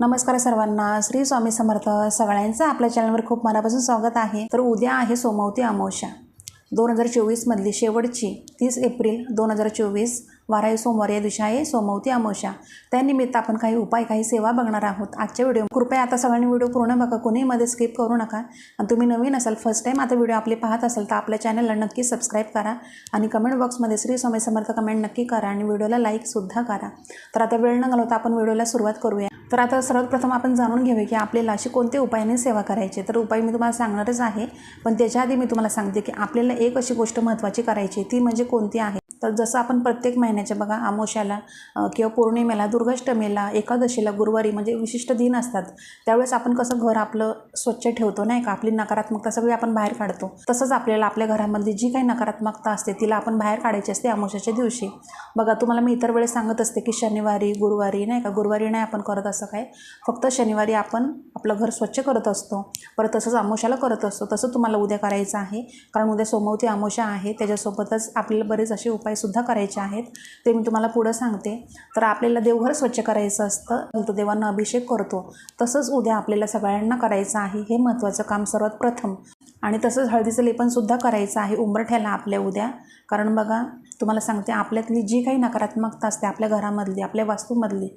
नमस्कार सर्वांना. श्री स्वामी समर्थ सगळ्यांचं आपल्या चॅनलवर खूप मनापासून स्वागत आहे. तर उद्या आहे सोमवती अमावस्या. दोन हजार चोवीसमधली शेवटची तीस एप्रिल दोन हजार चोवीस वाराही सोमवार. या दिवशी आहे सोमवती अमावस्या. त्यानिमित्त आपण काही उपाय काही सेवा बघणार आहोत. आजच्या व्हिडिओ कृपया आता सगळ्यांनी व्हिडिओ पूर्ण बघा. कोणीही मध्ये स्किप करू नका. आणि तुम्ही नवीन असाल फर्स्ट टाईम आता व्हिडिओ आपले पाहत असाल तर आपल्या चॅनलला नक्की सबस्क्राईब करा. आणि कमेंट बॉक्समध्ये श्री स्वामी समर्थ कमेंट नक्की करा. आणि व्हिडिओला लाईकसुद्धा करा. तर आता वेळ न घालवता आपण व्हिडिओला सुरुवात करूया. तर आता सर्वप्रथम आपण जाणून घेऊया की आपल्याला अशी कोणते उपायाने सेवा करायची. तर उपाय मी तुम्हाला सांगणारच आहे. पण त्याच्या आधी मी तुम्हाला सांगते की आपल्याला एक अशी गोष्ट महत्त्वाची करायची ती म्हणजे कोणती आहे? तर जसं आपण प्रत्येक महिन्याच्या बघा अमावस्याला किंवा पौर्णिमेला दुर्गाष्टमीला एकादशीला गुरुवारी म्हणजे विशिष्ट दिन असतात. त्यावेळेस आपण कसं घर आपलं स्वच्छ ठेवतो नाही का? आपली नकारात्मकता सगळी आपण बाहेर काढतो. तसंच आपल्याला आपल्या घरामधली जी काही नकारात्मकता असते तिला आपण बाहेर काढायची असते अमावस्याच्या दिवशी. बघा तुम्हाला मी इतर वेळेस सांगत असते की शनिवारी गुरुवारी नाही का? गुरुवारी नाही आपण करत असं काय. फक्त शनिवारी आपण आपलं घर स्वच्छ करत असतो. परत तसंच अमावस्याला करत असतो. तसं तुम्हाला उद्या करायचं आहे. कारण उद्या सोमवती आमोशा आहे. त्याच्यासोबतच आपल्याला बरेच असे उपाय सुद्धा करायचे आहेत. ते मी तुम्हाला पुढं सांगते. तर आपल्याला देवघर स्वच्छ करायचं असतं. तो देवांना अभिषेक करतो. तसंच उद्या आपल्याला सगळ्यांना करायचं आहे हे महत्त्वाचं काम सर्वात प्रथम. आणि तसंच हळदीचं लेपनसुद्धा करायचं आहे उंबरठ्याला आपल्या उद्या. कारण बघा तुम्हाला सांगते आपल्यातली जी काही नकारात्मकता असते आपल्या घरामधली आपल्या वास्तूमधली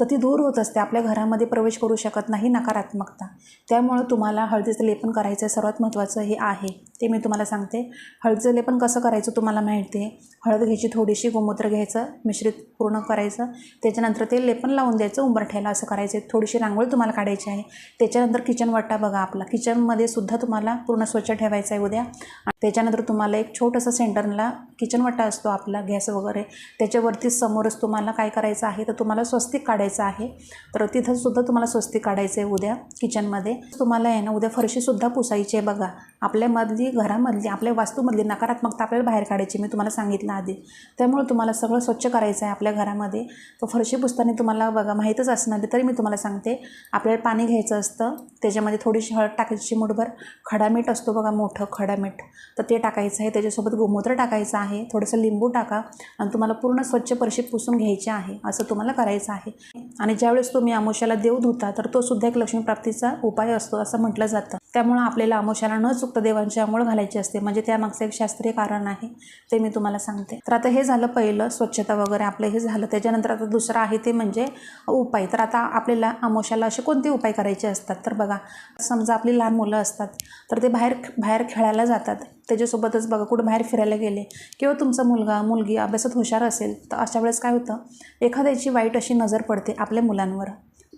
तर ती दूर होत असते. आपल्या घरामध्ये प्रवेश करू शकत नाही नकारात्मकता. त्यामुळं तुम्हाला हळदीचं लेपन करायचं सर्वात महत्त्वाचं हे आहे. ते मी तुम्हाला सांगते. हळदीचं लेपन कसं करायचं तुम्हाला माहिती आहे. हळद घ्यायची थोडीशी गोमूत्र घ्यायचं मिश्रित पूर्ण करायचं. त्याच्यानंतर ते लेपन लावून द्यायचं उंबरठ्याला असं करायचं. थोडीशी रांगोळी तुम्हाला काढायची आहे. त्याच्यानंतर किचन वाटा बघा आपला. किचनमध्ये सुद्धा तुम्हाला पूर्ण स्वच्छ ठेवायचं आहे उद्या. आणि त्याच्यानंतर तुम्हाला एक छोटंसं सेंटरला किचन वाटा असतो आपला गॅस वगैरे. त्याच्यावरती समोरच तुम्हाला काय करायचं आहे तर तुम्हाला स्वस्तिक काढायचं आहे. तर तिथंसुद्धा तुम्हाला स्वस्तिक काढायचं आहे उद्या किचनमध्ये. तुम्हाला आहे ना उद्या फरशीसुद्धा पुसायची आहे बघा. आपल्यामधली घरामधली आपल्या वास्तूमधली नकारात्मकता आपल्याला बाहेर काढायची मी तुम्हाला सांगितलं आधी. त्यामुळे तुम्हाला सगळं स्वच्छ करायचं आहे आपल्या घरामध्ये. तर फरशी पुसताना तुम्हाला बघा माहीतच असणार तरी मी तुम्हाला सांगते. आपल्याला पाणी घ्यायचं असतं त्याच्यामध्ये थोडीशी हळद टाकायची मुठभर. खडामीठ असतो बघा मोठं खडामीठ तर ते टाकायचं आहे. त्याच्यासोबत गोमूत्र टाकायचं आहे. थोडंसं लिंबू टाका आणि तुम्हाला पूर्ण स्वच्छ फरशी पुसून घ्यायची आहे असं तुम्हाला करायचं आहे. आणि ज्यावेळेस तुम्ही अमोशाला देव धुता तर तो सुद्धा एक लक्ष्मीप्राप्तीचा उपाय असतो असं म्हटलं जातं. त्यामुळं आपल्याला अमोशाला न चुकता देवांची आंघोळ घालायची असते. म्हणजे त्यामागचं एक शास्त्रीय कारण आहे ते मी तुम्हाला सांगते. तर आता हे झालं पहिलं स्वच्छता वगैरे आपलं हे झालं. त्याच्यानंतर आता दुसरं आहे ते म्हणजे उपाय. तर आता आपल्याला अमोशाला असे कोणते उपाय करायचे असतात? तर बघा समजा आपली लहान मुलं असतात तर ते बाहेर बाहेर खेळायला जातात. त्याच्यासोबतच बघा कुठं बाहेर फिरायला गेले किंवा तुमचा मुलगा मुलगी अभ्यासात हुशार असेल तर अशा वेळेस काय होतं? एखाद्याची वाईट अशी नजर पडते आपल्या मुलांवर.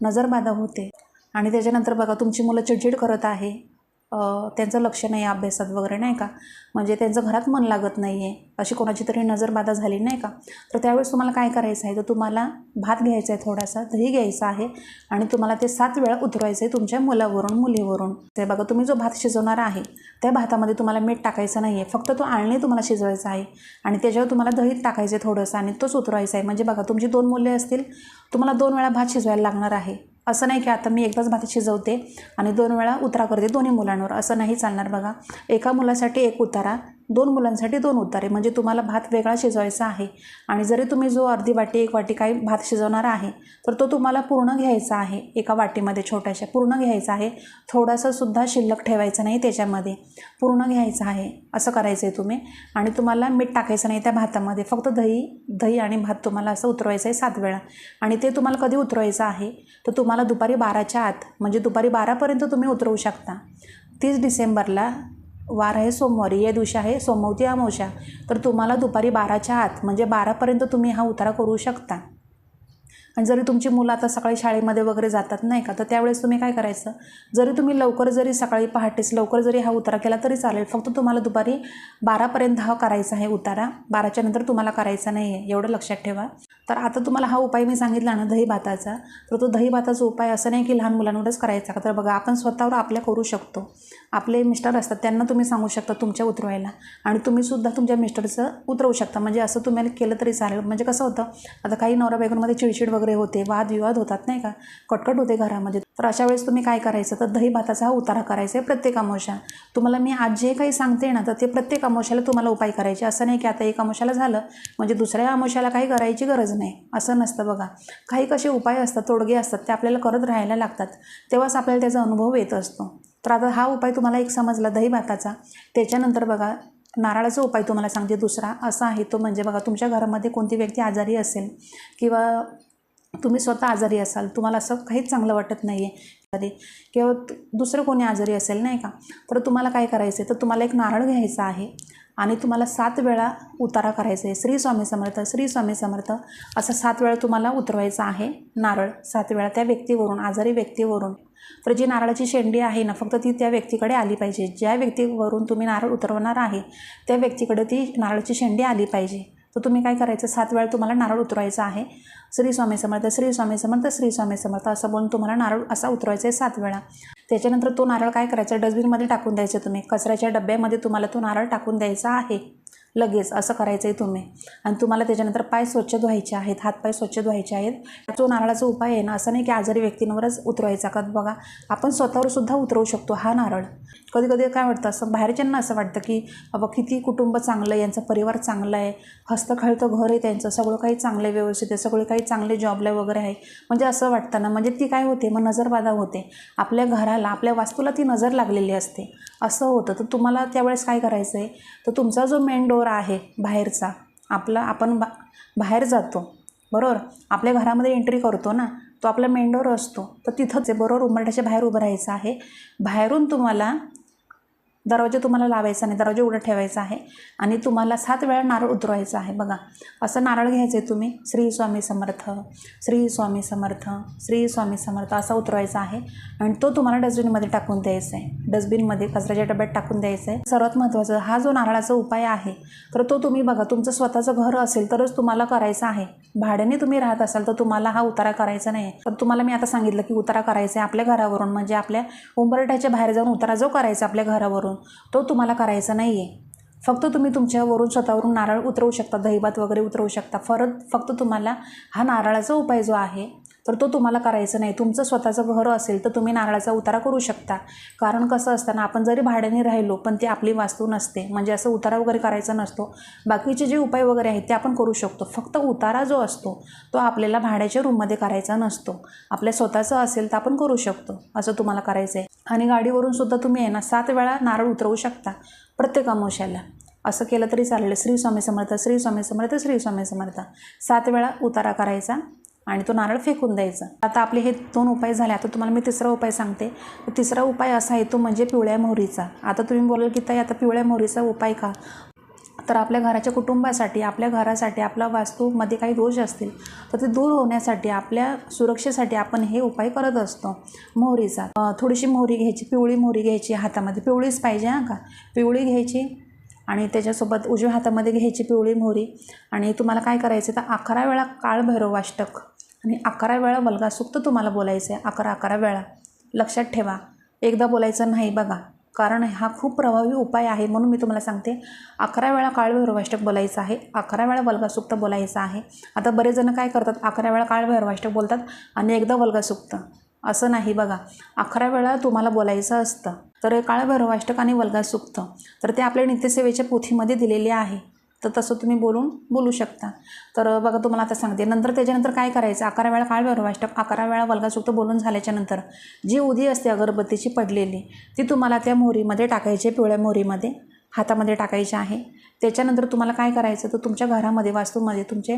नजरबाधा होते. आणि त्याच्यानंतर बघा तुमची मुलं चिडचिड करत आहे. त्यांचं लक्ष नाही अभ्यासात वगैरे नाही का? म्हणजे त्यांचं घरात मन लागत नाही आहे. अशी कोणाची तरी नजरबाधा झाली नाही का? तर त्यावेळेस तुम्हाला काय करायचं आहे? तर तुम्हाला भात घ्यायचा आहे थोडासा दही घ्यायचा आहे आणि तुम्हाला ते सात वेळा उतरवायचं आहे तुमच्या मुलावरून मुलीवरून. ते बघा तुम्ही जो भात शिजवणार आहे त्या भातामध्ये तुम्हाला मीठ टाकायचं नाही आहे. फक्त तो आळणी तुम्हाला शिजवायचा आहे आणि त्याच्यावर तुम्हाला दही टाकायचं आहे थोडंसं आणि तोच उतरवायचा आहे. म्हणजे बघा तुमची दोन मुले असतील तुम्हाला दोन वेळा भात शिजवायला लागणार आहे. असं नाही की आता मी एकदाच भात शिजवते आणि दोन वेळा उतारा करते दोन्ही मुलांवर. असं नाही चालणार बघा. एका मुलासाठी एक उतारा दोन मुलांसाठी दोन उतारे. म्हणजे तुम्हाला भात वेगळा शिजवायचा आहे आणि जरी तुम्ही जो अर्धी वाटी एक वाटी काही भात शिजवणार आहे तर तो तुम्हाला पूर्ण घ्यायचा आहे. एका वाटीमध्ये छोट्याशा पूर्ण घ्यायचा आहे. थोडासा सुद्धा शिल्लक ठेवायचं नाही त्याच्यामध्ये. पूर्ण घ्यायचं आहे. असं करायचं आहे तुम्ही. आणि तुम्हाला मीठ टाकायचं नाही त्या भातामध्ये. फक्त दही दही आणि भात तुम्हाला असं उतरवायचं आहे सात वेळा. आणि ते तुम्हाला कधी उतरवायचं आहे तर तुम्हाला दुपारी बाराच्या आत म्हणजे दुपारी बारापर्यंत तुम्ही उतरवू शकता. तीस डिसेंबरला वार आहे सोमवारी या दिवशी आहे सोमवती अमावस्या तर तुम्हाला दुपारी बाराच्या आत म्हणजे बारापर्यंत तुम्ही हा उतारा करू शकता. आणि जरी तुमची मुलं आता सकाळी शाळेमध्ये वगैरे जातात नाही का तर त्यावेळेस तुम्ही काय करायचं? जरी तुम्ही लवकर जरी सकाळी पहाटेच लवकर जरी हा उतारा केला तरी चालेल फक्त तुम्हाला दुपारी बारापर्यंत हा करायचा आहे उतारा. बाराच्या नंतर तुम्हाला करायचा नाही आहे एवढं लक्षात ठेवा. तर आता तुम्हाला हा उपाय मी सांगितला ना दही भाताचा तर तो दही भाताचा उपाय असं नाही की लहान मुलांवरच करायचा का? तर बघा आपण स्वतःवर आपल्या करू शकतो. आपले मिस्टर असतात त्यांना तुम्ही सांगू शकता तुमच्या उतरवायला. आणि तुम्हीसुद्धा तुमच्या मिस्टरचं उतरवू शकता. म्हणजे असं तुम्हाला केलं तरी चालेल. म्हणजे कसं होतं आता काही नवरा बायकोंमध्ये चिडचिड वगैरे होते वादविवाद होतात नाही का? कटकट होते घरामध्ये. तर अशा वेळेस तुम्ही काय करायचं? तर दही भाताचा हा उतारा करायचा आहे प्रत्येक अमावस्या तुम्हाला मी आज जे काही सांगते ना तर ते प्रत्येक अमावस्याला तुम्हाला उपाय करायचे. असं नाही की आता एक अमावस्याला झालं म्हणजे दुसऱ्या अमावस्याला काही करायची गरज नाही. असं नसतं बघा. काही कसे उपाय असतात तोडगे असतात ते आपल्याला करत राहायला लागतात. तेव्हाच आपल्याला त्याचा अनुभव येत असतो. तर आता हा उपाय तुम्हाला एक समजला दही भाताचा. त्याच्यानंतर बघा नारळाचा उपाय तुम्हाला सांगते. दुसरा असा आहे तो म्हणजे बघा तुमच्या घरामध्ये कोणती व्यक्ती आजारी असेल किंवा तुम्ही स्वतः आजारी असाल तुम्हाला असं काहीच चांगलं वाटत नाही आहे किंवा दुसरं कोणी आजारी असेल नाही का तर तुम्हाला काय करायचं आहे तर तुम्हाला एक नारळ घ्यायचा आहे आणि तुम्हाला सात वेळा उतारा करायचा आहे. श्री स्वामी समर्थ श्री स्वामी समर्थ असं सात वेळा तुम्हाला उतरवायचा आहे नारळ. सात वेळा त्या व्यक्तीवरून आजारी व्यक्तीवरून. तर जी नारळाची शेंडी आहे ना फक्त ती त्या व्यक्तीकडे आली पाहिजे. ज्या व्यक्तीवरून तुम्ही नारळ उतरवणार आहे त्या व्यक्तीकडे ती नारळाची शेंडी आली पाहिजे. तर तुम्ही काय करायचं? सात वेळा तुम्हाला नारळ उतरवायचा आहे. श्री स्वामी समर्थ श्री स्वामी समर्थ श्री स्वामी समर्थ असं बोलून तुम्हाला नारळ असा उतरवायचा आहे सात वेळा. त्याच्यानंतर तो नारळ काय करायचा? डस्टबिनमध्ये टाकून द्यायचा तुम्ही. कचऱ्याच्या डब्यामध्ये तुम्हाला तो नारळ टाकून द्यायचा आहे. लगेच असं करायचं आहे तुम्ही. आणि तुम्हाला त्याच्यानंतर पाय स्वच्छ धुवायचे आहेत हातपाय स्वच्छ धुवायचे आहेत. तो नारळाचा उपाय आहे ना असं नाही की आजारी व्यक्तींवरच उतरवायचा का? बघा आपण स्वतःवर सुद्धा उतरवू शकतो हा नारळ. कधी कधी काय वाटतं असं बाहेरच्यांना असं वाटतं की बाबा किती कुटुंब चांगलं आहे यांचा परिवार चांगला आहे हस्तखळतं घर आहे त्यांचं सगळं काही चांगलं आहे व्यवस्थित आहे सगळे काही चांगले जॉबला वगैरे आहे. म्हणजे असं वाटतं ना म्हणजे ती काय होते? मग नजरबाधा होते. आपल्या घराला आपल्या वास्तूला ती नजर लागलेली असते. असं होतं. तर तुम्हाला त्यावेळेस काय करायचं आहे तर तुमचा जो मेन डोर आहे बाहेरचा आपला आपण बा बाहेर जातो. बरोबर? आपल्या घरामध्ये एंट्री करतो ना तो आपला मेन डोर असतो. तर तिथंच आहे बरोबर? उंबरठ्याच्या बाहेर उभं राहायचं आहे. बाहेरून तुम्हाला दरवाजा तुम्हाला लावायचा नाही दरवाजा उघडा ठेवायचा आहे आणि तुम्हाला सात वेळा नारळ उतरवायचा आहे. बघा असं नारळ घ्यायचं आहे तुम्ही. श्री स्वामी समर्थ श्री स्वामी समर्थ श्री स्वामी समर्थ असा उतरवायचा आहे आणि तो तुम्हाला डस्टबिनमध्ये टाकून द्यायचा आहे. डस्टबिनमध्ये कचऱ्याच्या डब्यात टाकून द्यायचा आहे. सर्वात महत्त्वाचं हा जो नारळाचा उपाय आहे तर तो तुम्ही बघा तुमचं स्वतःचं घर असेल तरच तुम्हाला करायचा आहे. भाड्याने तुम्ही राहत असाल तर तुम्हाला हा उतारा करायचा नाही. तर तुम्हाला मी आता सांगितलं की उतारा करायचा आहे आपल्या घरावरून म्हणजे आपल्या उंबरठ्याच्या बाहेर जाऊन उतारा जो करायचा आपल्या घरावरून. तो तुम्हाला करायचा नाही आहे फक्त तुम्ही तुमच्यावरून स्वतःवरून नारळ उतरवू शकता दहीभात वगैरे उतरवू शकता. फरत फक्त तुम्हाला हा नारळाचा उपाय जो आहे तर तो तुम्हाला करायचा नाही. तुमचं स्वतःचं घर असेल तर तुम्ही नारळाचा उतारा करू शकता. कारण कसं असताना आपण जरी भाड्याने राहिलो पण ती आपली वास्तू नसते. म्हणजे असं उतारा वगैरे करायचा नसतो. बाकीचे जे उपाय वगैरे आहेत ते आपण करू शकतो. फक्त उतारा जो असतो तो आपल्याला भाड्याच्या रूममध्ये करायचा नसतो. आपल्या स्वतःचं असेल तर आपण करू शकतो. असं तुम्हाला करायचं आहे आणि गाडीवरून सुद्धा तुम्ही आहे ना सात वेळा नारळ उतरवू शकता प्रत्येक अमावश्याला. असं केलं तरी चालेल. श्री स्वामी समर्थ श्री स्वामी समर्थ श्री स्वामी समर्थ. सात वेळा उतारा करायचा आणि तो नारळ फेकून द्यायचा. आता आपले हे दोन उपाय झाले. आता तुम्हाला मी तिसरा उपाय सांगते. तिसरा उपाय असा आहे तो म्हणजे पिवळ्या मोहरीचा. आता तुम्ही बोलाल की ताई आता पिवळ्या मोहरीचा उपाय का? तर आपल्या घराच्या कुटुंबासाठी आपल्या घरासाठी आपल्या वास्तूमध्ये काही दोष असतील तर ते दूर होण्यासाठी आपल्या सुरक्षेसाठी आपण हे उपाय करत असतो. मोहरीचा. थोडीशी मोहरी घ्यायची पिवळी मोहरी घ्यायची हातामध्ये पिवळीच पाहिजे हां का? पिवळी घ्यायची आणि त्याच्यासोबत उजव्या हातामध्ये घ्यायची पिवळी मोहरी. आणि तुम्हाला काय करायचं तर अकरा वेळा काळभैरवाष्टक आणि अकरा वेळा वल्गासुक्त तुम्हाला बोलायचं आहे अकरा अकरा वेळा. लक्षात ठेवा. एकदा बोलायचं नाही बघा. कारण हा खूप प्रभावी उपाय आहे म्हणून मी तुम्हाला सांगते. अकरा वेळा काळभैरवाष्टक बोलायचं आहे. अकरा वेळा वल्गासुक्त बोलायचं आहे. आता बरेच जण काय करतात? अकरा वेळा काळभैरवाष्टक बोलतात आणि एकदा वल्गासुक्त. असं नाही बघा. अकरा वेळा तुम्हाला बोलायचं असतं. तर काळभैरवाष्टक आणि वल्गासुक्त. तर ते आपल्या नित्यसेवेच्या पोथीमध्ये दिलेले आहे. तर तसं तुम्ही बोलून बोलू शकता. तर बघा तुम्हाला आता सांगते. नंतर त्याच्यानंतर काय करायचं? अकरा वेळा काळ भैरवाष्टक अकरा वेळा वल्गासुक्त बोलून झाल्याच्यानंतर जी उदी असते अगरबत्तीची पडलेली ती तुम्हाला त्या मोहरीमध्ये टाकायची पिवळ्या मोहरीमध्ये हातामध्ये टाकायची आहे. त्याच्यानंतर तुम्हाला काय करायचं? तर तुमच्या घरामध्ये वास्तूमध्ये तुमचे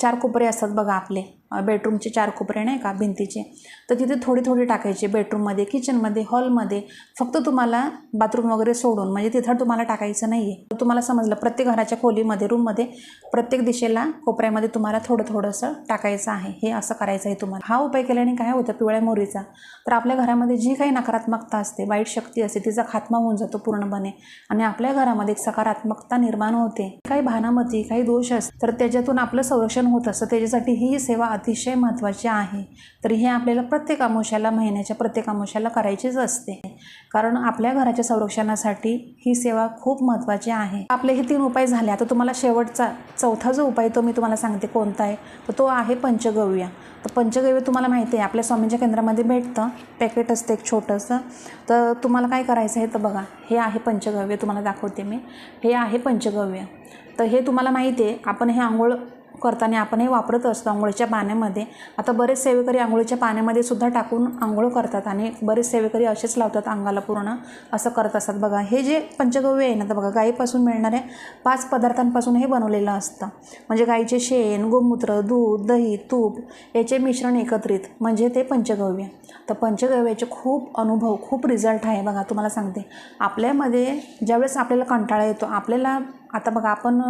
चार कोपरे असतात बघा आपले. बेडरूमचे चार कोपरे नाही का भिंतीचे. तर तिथे थोडी थोडी टाकायची बेडरूममध्ये किचनमध्ये हॉलमध्ये फक्त तुम्हाला बाथरूम वगैरे सोडून म्हणजे तिथं तुम्हाला टाकायचं नाही आहे तुम्हाला समजलं प्रत्येक घराच्या खोलीमध्ये रूममध्ये प्रत्येक दिशेला कोपऱ्यामध्ये तुम्हाला थोडं थोडंसं टाकायचं आहे. हे असं करायचं आहे तुम्हाला. हा उपाय केल्याने काय होतं पिवळ्या मोहरीचा? तर आपल्या घरामध्ये जी काही नकारात्मकता असते वाईट शक्ती असते तिचा खात्मा होऊन जातो पूर्णपणे. आणि आपल्या घरामध्ये एक सकारात्मकता निर्माण होते. काही भानामती काही दोष असतात तर त्याच्यातून आपलं संरक्षण होत असतं. त्याच्यासाठी ही सेवा अतिशय महत्त्वाची आहे. तर हे आपल्याला प्रत्येक अमावश्याला महिन्याच्या प्रत्येक अमावश्याला करायचीच असते. कारण आपल्या घराच्या संरक्षणासाठी ही सेवा खूप महत्त्वाची आहे. आपले हे तीन उपाय झाले. आता तुम्हाला शेवटचा चौथा जो उपाय तो मी तुम्हाला सांगते कोणता आहे तर तो आहे पंचगव्य. तर पंचगव्य तुम्हाला माहिती आहे आपल्या स्वामींच्या केंद्रामध्ये भेटतं पॅकेट असतं एक छोटंसं. तर तुम्हाला काय करायचं आहे तर बघा हे आहे पंचगव्य तुम्हाला दाखवते मी. हे आहे पंचगव्य. तर हे तुम्हाला माहिती आहे आपण हे आंघोळ करताना आपण हे वापरत असतो आंघोळीच्या पाण्यामध्ये. आता बरेच सेवेकरी आंघोळीच्या पाण्यामध्ये सुद्धा टाकून आंघोळ करतात आणि बरेच सेवेकरी असेच लावतात अंगाला पूर्ण असं करत असतात. बघा हे जे पंचगव्य आहे ना तर बघा गाईपासून मिळणाऱ्या पाच पदार्थांपासून हे बनवलेलं असतं. म्हणजे गाईचे शेण गोमूत्र दूध दही तूप याचे मिश्रण एकत्रित म्हणजे ते पंचगव्य. तर पंचगव्याचे खूप अनुभव खूप रिझल्ट आहे. बघा तुम्हाला सांगते. आपल्यामध्ये ज्यावेळेस आपल्याला कंटाळा येतो आपल्याला आता बघा आपण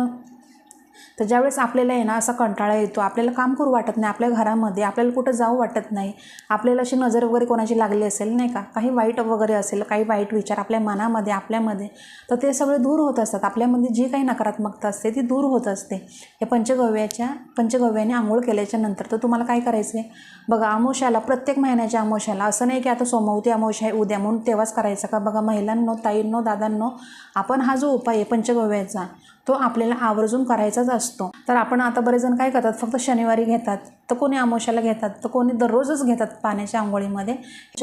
तर ज्यावेळेस आपल्याला आहे ना असा कंटाळा येतो आपल्याला काम करू वाटत नाही आपल्या घरामध्ये आपल्याला कुठं जाऊ वाटत नाही आपल्याला अशी नजर वगैरे कोणाची लागली असेल नाही का? काही वाईट वगैरे असेल काही वाईट विचार आपल्या मनामध्ये आपल्यामध्ये तर ते सगळे दूर होत असतात. आपल्यामध्ये जी काही नकारात्मकता असते ती दूर होत असते. हे पंचगव्याच्या पंचगव्याने आंघोळ केल्याच्यानंतर तर तुम्हाला काय करायचं आहे बघा अमोशाला प्रत्येक महिन्याच्या अमोशाला असं नाही की आता सोमवती अमोश आहे उद्या म्हणून तेव्हाच करायचं का? बघा महिलांनो ताईंनो दादांनो आपण हा जो उपाय आहे पंचगव्याचा तो आपल्याला आवर्जून करायचाच असतो. तर आपण आता बरेच जण काय करतात फक्त शनिवारी घेतात तर कोणी अमावश्याला घेतात तर कोणी दररोजच घेतात पाण्याच्या आंघोळीमध्ये.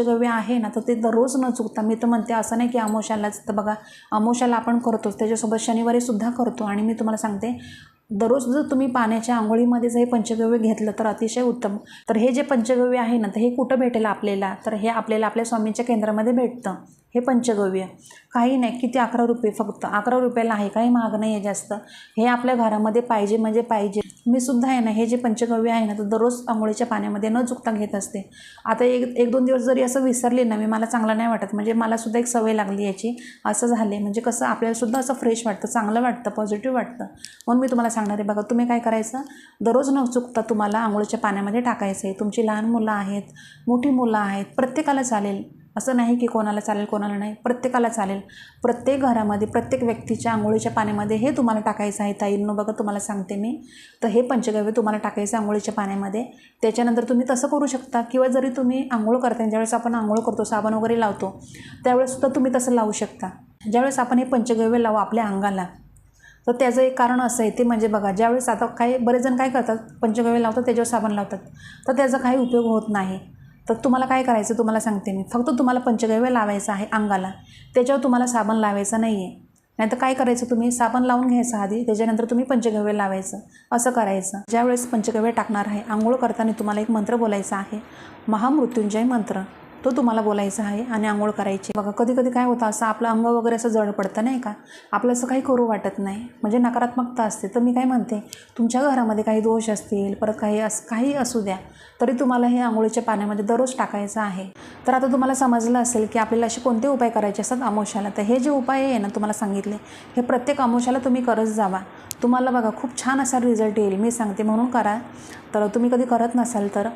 गव्य आहे ना तर ते दररोज न चुकता मी तर म्हणते असं नाही की अमावश्यालाच तर बघा अमावश्याला आपण करतोच त्याच्यासोबत शनिवारीसुद्धा करतो. आणि मी तुम्हाला सांगते दररोज जर तुम्ही पाण्याच्या आंघोळीमध्ये जर हे पंचगव्य घेतलं तर अतिशय उत्तम. तर हे जे पंचगव्य आहे ना तर हे कुठं भेटेल आपल्याला? तर हे आपल्याला आपल्या स्वामींच्या केंद्रामध्ये भेटतं. हे पंचगव्य. काही नाही किती अकरा रुपये फक्त. अकरा रुपयाला आहे काही महाग नाही आहे जास्त. हे आपल्या घरामध्ये पाहिजे म्हणजे पाहिजे. मी सुद्धा आहे ना हे जे पंचगव्य आहे ना तर दररोज आंघोळीच्या पाण्यामध्ये न चुकता घेत असते. आता एक एक दोन दिवस जरी असं विसरले ना मी मला चांगलं नाही वाटत. म्हणजे मला सुद्धा एक सवय लागली याची. असं झाले म्हणजे कसं आपल्याला सुद्धा असं फ्रेश वाटतं चांगलं वाटतं पॉझिटिव्ह वाटतं. म्हणून मी तुम्हाला सांगणार आहे बघा तुम्ही काय करायचं? दररोज न चुकता तुम्हाला आंघोळीच्या पाण्यामध्ये टाकायचं आहे तुमची लहान मुलं आहेत मोठी मुलं आहेत प्रत्येकाला चालेल. असं नाही की कोणाला चालेल कोणाला नाही. प्रत्येकाला चालेल. प्रत्येक घरामध्ये प्रत्येक व्यक्तीच्या आंघोळीच्या पाण्यामध्ये हे तुम्हाला टाकायचं आहे ताईंनो. बघा तुम्हाला सांगते मी. तर हे पंचगव्य तुम्हाला टाकायचं आंघोळीच्या पाण्यामध्ये. त्याच्यानंतर तुम्ही तसं करू शकता किंवा जरी तुम्ही आंघोळ करता ज्यावेळेस आपण आंघोळ करतो साबण वगैरे लावतो त्यावेळेससुद्धा तुम्ही तसं लावू शकता. ज्यावेळेस आपण हे पंचगव्य लावू आपल्या अंगाला तर त्याचं एक कारण असं आहे ते म्हणजे बघा ज्यावेळेस आता काही बरेच जण काय करतात पंचगव्य लावतात त्याच्यावर साबण लावतात. तर त्याचा काही उपयोग होत नाही. तर तुम्हाला काय करायचं तुम्हाला सांगते मी. फक्त तुम्हाला पंचगव्य लावायचं आहे अंगाला. त्याच्यावर तुम्हाला साबण लावायचं नाही आहे नाही तर काय करायचं तुम्ही? साबण लावून घ्यायचं आधी. त्याच्यानंतर तुम्ही पंचगव्य लावायचं. असं करायचं. ज्यावेळेस पंचगव्य टाकणार आहे आंघोळ करताना तुम्हाला एक मंत्र बोलायचा आहे. महामृत्युंजय मंत्र. तो तुम्हाला बोलायचा आहे आणि आंघोळ करायची. बघा कधी कधी काय होतं असं आपलं अंग वगैरे असं जड पडतं नाही का? आपलं असं काही करू वाटत नाही. म्हणजे नकारात्मकता असते. तर मी काय म्हणते तुमच्या घरामध्ये काही दोष असतील परत काही अस काही असू द्या तरी तुम्हाला हे आंघोळीच्या पाण्यामध्ये दररोज टाकायचं आहे. तर आता तुम्हाला समजलं असेल की आपल्याला असे कोणते उपाय करायचे असतात अमोशाला तर हे जे उपाय आहे ना तुम्हाला सांगितले हे प्रत्येक अमोशाला तुम्ही करत जावा. तुम्हाला बघा खूप छान असा रिझल्ट येईल. मी सांगते म्हणून करा. तर तुम्ही कधी करत नसाल तर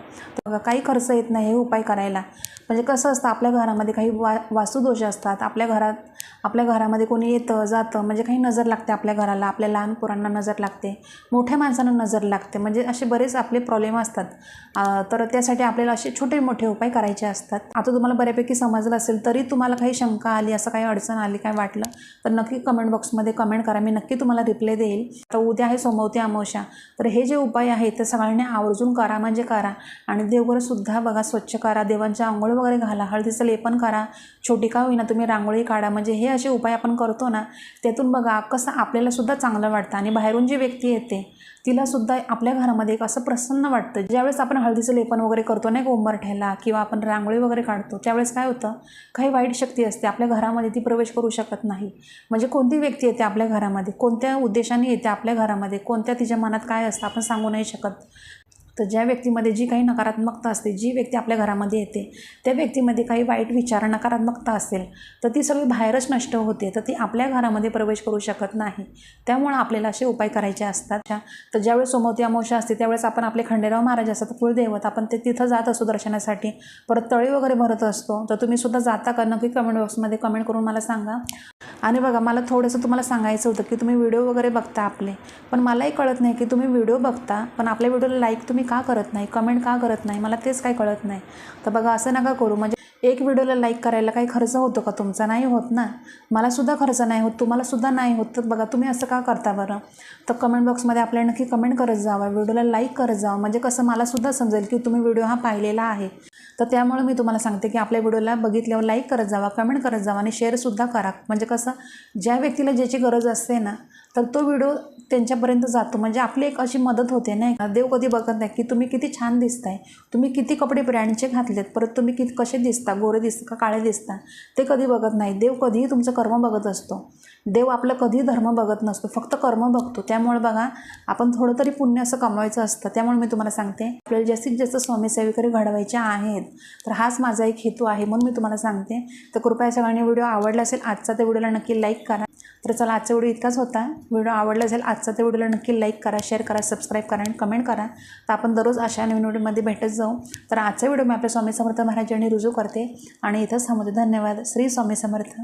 बघा काही खर्च येत नाही हे उपाय करायला. म्हणजे कसं असतं आपल्या घरामध्ये काही वा वास्तुदोष असतात. आपल्या घरात आपल्या घरामध्ये कोणी येतं जातं म्हणजे काही नजर लागते आपल्या घराला. आपल्या लहान पोरांना नजर लागते. मोठ्या माणसांना नजर लागते. म्हणजे असे बरेच आपले प्रॉब्लेम असतात. तर त्यासाठी आपल्याला असे छोटे मोठे उपाय करायचे असतात. आता तुम्हाला बऱ्यापैकी समजलं असेल तरी तुम्हाला काही शंका आली असं काही अडचण आली काय वाटलं तर नक्की कमेंट बॉक्समध्ये कमेंट करा. मी नक्की तुम्हाला रिप्लाय देईल. तर उद्या आहे सोमवती अमावस्या. तर हे जे उपाय आहेत ते सगळ्यांनी आवर्जून करा म्हणजे करा. आणि देवघरसुद्धा बघा स्वच्छ करा. देवांच्या आंघोळ वगैरे घाला. हळदीचं लेपन करा. छोटी का होईना तुम्ही रांगोळी काढा. म्हणजे हे असे उपाय आपण करतो ना त्यातून बघा कसं आपल्यालासुद्धा चांगलं वाटतं आणि बाहेरून जी व्यक्ती येते तिलासुद्धा आपल्या घरामध्ये एक असं प्रसन्न वाटतं. ज्यावेळेस आपण हळदीचं लेपन वगैरे करतो नाही उंबरठ्याला किंवा आपण रांगोळी वगैरे काढतो त्यावेळेस काय होतं काही वाईट शक्ती असते आपल्या घरामध्ये ती प्रवेश करू शकत नाही. म्हणजे कोणती व्यक्ती येते आपल्या घरामध्ये कोणत्या उद्देशाने येते आपल्या घरामध्ये कोणत्या तिच्या मनात काय असतं आपण सांगू नाही शकत. तर ज्या व्यक्तीमध्ये जी काही नकारात्मकता असते जी व्यक्ती आपल्या घरामध्ये येते त्या व्यक्तीमध्ये काही वाईट विचार नकारात्मकता असेल तर ती सगळी बाहेरच नष्ट होते तर ती आपल्या घरामध्ये प्रवेश करू शकत नाही. त्यामुळं आपल्याला असे उपाय करायचे असतात. तर ज्यावेळेस सोमवती अमावस्या असते त्यावेळेस आपण आपले खंडेराव महाराज असतात कुलदैवत आपण ते तिथं जात असतो दर्शनासाठी. परत तळी वगैरे भरत असतो. तर तुम्ही सुद्धा जाता का? नक्की कमेंट बॉक्समध्ये कमेंट करून मला सांगा. आणि बघा मला थोडंसं तुम्हाला सांगायचं होतं की तुम्ही व्हिडिओ वगैरे बघता आपले. पण मलाही कळत नाही की तुम्ही व्हिडिओ बघता पण आपल्या व्हिडिओला लाईक तुम्ही का करत नाही कमेंट का करत नाही मला तेच काही कळत नाही. तर बघा असं नका करू. म्हणजे एक व्हिडिओला लाईक करायला काही खर्च होतो का तुमचा? नाही होत ना. मलासुद्धा खर्च नाही होत तुम्हालासुद्धा नाही होत. तर बघा तुम्ही असं का करता बरं? तर कमेंट बॉक्समध्ये आपल्याला नक्की कमेंट करत जावा. व्हिडिओला लाईक करत जावा. म्हणजे कसं मलासुद्धा समजेल की तुम्ही व्हिडिओ हा पाहिलेला आहे. तर त्यामुळे मी तुम्हाला सांगते की आपल्या व्हिडिओला बघितल्यावर लाईक करत जावा कमेंट करत जावा आणि शेअरसुद्धा करा. म्हणजे कसं ज्या व्यक्तीला ज्याची गरज असते ना तर तो व्हिडिओ त्यांच्यापर्यंत जातो. म्हणजे आपली एक अशी मदत होते नाही देव कधी बघत नाही की तुम्ही किती छान दिसताय. तुम्ही किती कपडे ब्रँडचे घातलेत. परत तुम्ही किती कसे दिसता? गोरे दिसता का काळे दिसता? ते कधी बघत नाही. देव कधीही तुमचं कर्म बघत असतो. देव आपलं कधीही धर्म बघत नसतो. फक्त कर्म बघतो. त्यामुळे बघा आपण थोडं तरी पुण्य असं कमवायचं असतं. त्यामुळे मी तुम्हाला सांगते आपल्याला जास्तीत जास्त स्वामी सेवेकरी घडवायचे आहेत. तर हाच माझा एक हेतू आहे म्हणून मी तुम्हाला सांगते. तर कृपया सगळ्यांनी व्हिडिओ आवडला असेल आजचा त्या व्हिडिओला नक्की लाईक करा. तर चला आजचा व्हिडिओ इतकाच होता. व्हिडिओ आवडला असेल आजचा त्या व्हिडिओला नक्की लाईक करा शेअर करा सबस्क्राईब करा आणि कमेंट करा. तर आपण दररोज अशा नवीन व्हिडिओमध्ये भेटत जाऊ. तर आजचा व्हिडिओ मी आपल्या स्वामी समर्थ महाराजांनी रुजू करते. आणि इथंच थांबवते. धन्यवाद. श्री स्वामी समर्थ.